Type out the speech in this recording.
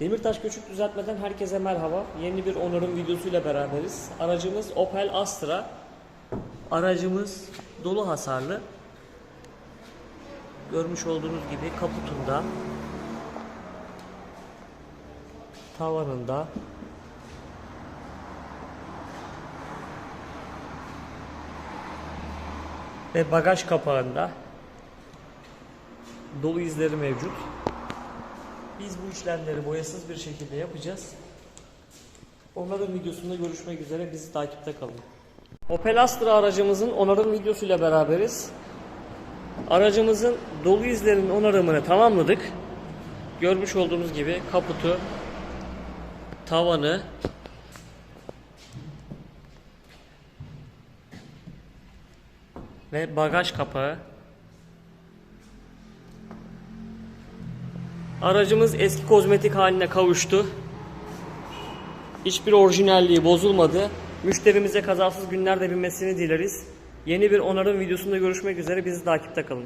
Demirtaş Göçük Düzeltmeden herkese merhaba. Yeni bir onarım videosuyla beraberiz. Aracımız Opel Astra. Aracımız dolu hasarlı. Görmüş olduğunuz gibi kaputunda, tavanında, ve bagaj kapağında dolu izleri mevcut. Biz bu işlemleri boyasız bir şekilde yapacağız. Onların videosunda görüşmek üzere bizi takipte kalın. Opel Astra aracımızın onarım videosuyla beraberiz. Aracımızın dolu izlerinin onarımını tamamladık. Görmüş olduğunuz gibi kaputu, tavanı, ve bagaj kapağı. Aracımız eski kozmetik haline kavuştu. Hiçbir orijinalliği bozulmadı. Müşterimize kazasız günlerde binmesini dileriz. Yeni bir onarım videosunda görüşmek üzere bizi takipte kalın.